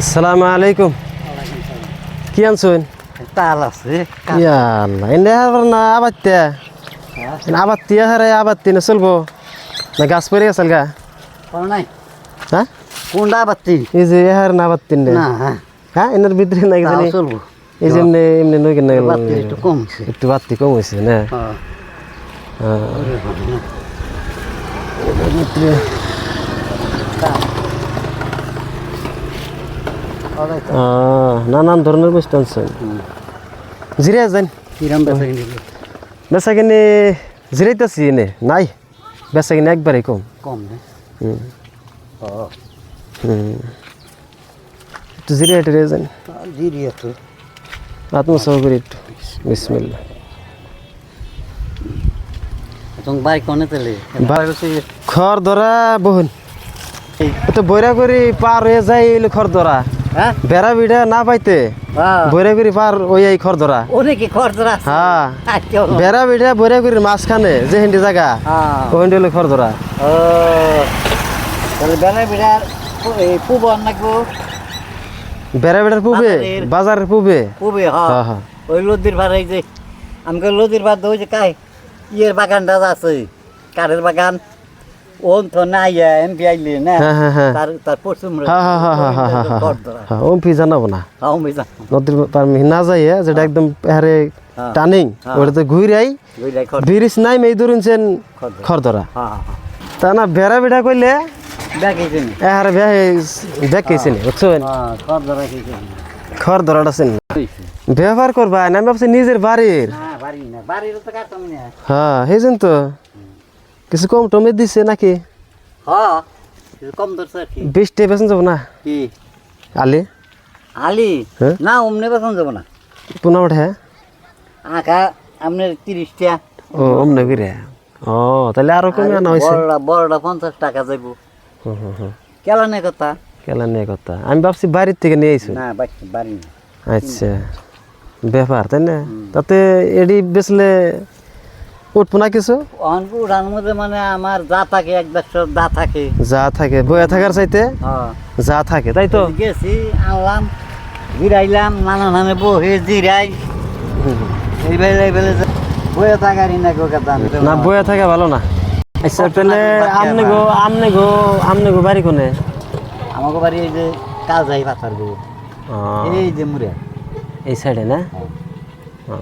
আসসালামু আলাইকুম। কি আনছেন? তাল আছে ইয়াল্লা এনে আবার না আবাত্তিয়া এনে হারে না চলবো? না গাছ পরে গা? নাই। হ্যাঁ? কোনটা এই যে এহার না আবাত্তিন রে না হ্যাঁ। হ্যাঁ এনার ভিতরে না তাও জানি চলবো। এই যে এমনি এমনি নই কেন একটু কমছে একটু বাত্তি কম হয়েছে না? হ্যাঁ। আহ, নানান ধরনের বস্তু আনছেন জিরে যান বেচা কিনি জিরাইতেছি এনে নাই। বেচা কিনে একবারে কম কম একটু জিরে হেঁটে যান জিরি আছে আত্মসহ করি একটু। বিসমিল্লা খড় ধরা বহুন। তো করি পার হয়ে যায় খড় ধরা হ্যাঁ? বেড়া বিড়া না পাইতে হ্যাঁ। করি পার ওই এই খড় ধরা অনেকে খরচ আছে? হ্যাঁ। বেড়া বিড়া করি মাঝখানে যে হিন্দি জায়গা হ্যাঁ। ওই হিন্দি হলো খড় ধরা ও তাহলে বেলা বিড়ার এই পুবন নাকবো? বেড়া বিড়ার পুবে বাজারের- পুবে। পুবে হ্যাঁ হ্যাঁ। ওই লদির ভাড়া এই যে আমাকে লদির ভাড়া ওই যে কাই ইয়ের বাগানটা আছে কাঠের বাগান। ওম তো না ইয়া এমপি আইলি না? হ্যাঁ, হ্যাঁ, হ্যাঁ। তার তার পরশু ওমপি জানাব না। ওমপি নদীর পার না যাইয়া যেটা একদম পাহাড়ে টানিং ওটাতে ঘুরাই ব্রিজ নাই মেই ধরুনছেন খরদরা তা না বেড়া বেড়া কইলে আর দেখেছেন বুঝছেন? খরদরাটা চেন ব্যবহার করবা না আমি ভাবছি নিজের বাড়ির। হ্যাঁ তো। কিছু কম টমে দিছে নাকি? হ্যাঁ কম ধরছে আর কি। বিশ টে বেসন যাব না? কি? আলি? আলি? হ্যাঁ? না অমনে বেতন যাব না। পুনা উঠে আঁকা আপনার তিরিশটা। ও অমনে গিরে ও তাহলে আরও কমে আনা হয়েছে বড়টা বড়টা পঞ্চাশ টাকা যাইব। কেলা নেই কথা? কেলা নিয়ে কথা। আমি ভাবছি বাড়ির থেকে নিয়ে আইসু। না বাড়ি বাড়ি আচ্ছা। ব্যাপার তাই না? তাতে এডি বেচলে উঠবো না কিছু? অনকু মধ্যে মানে আমার যা থাকে এক দেড়শো যা থাকে। যা থাকে বয়া থাকার চাইতে? হ্যাঁ। যা থাকে তাই তো? গেছি আনলাম জিরাইলাম নানা নামে বহে জিরাই। এই বেলে এই বেলে যে বয়ে থাকারই না গো না বয়া থাকা ভালো না। আচ্ছা তাহলে আমনে গো আমনে গো আমনে গো বাড়ি কোনে? আমাকে বাড়ি এই যে কাল যাই পাথার গো এই যে মুড়ে এই সাইডে না? ও,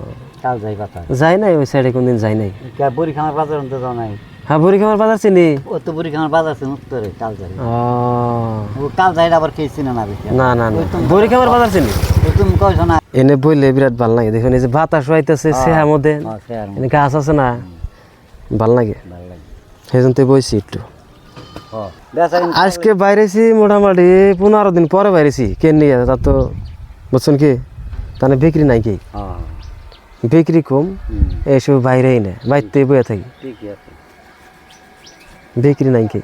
কাল যাই পাথার যাই নাই ওই সাইডে কোনদিন যাই নাই। বড়ি খামার বাজার অন্ত যাও নাই? হ্যাঁ বুড়ি খামার বাজার চিনি। ও তো বড়ি খামার বাজার আছে উত্তরে কাল যাই। ও। কাল যাই আবার না না না না। না বুড়ি খামার বাজার চিনি? ও তুমি কইছো না। এনে বইলে বিরাট ভালো লাগে। দেখুন এই যে বাতাস হইতেছে মধ্যে। এনে গাছ আছে না ভালো লাগে। ভালো লাগে। বইছি একটু। কিনা আজকে বাইরেছি মোটামুটি পনেরো দিন পরে বাইরেছি। কে নিয়ে তা তো বুঝছেন কি? তাহলে বিক্রি নাই কি? বিক্রি কম এসব বাইরেই না বাইরতে বয়ে থাকি। বিক্রি নাই কি।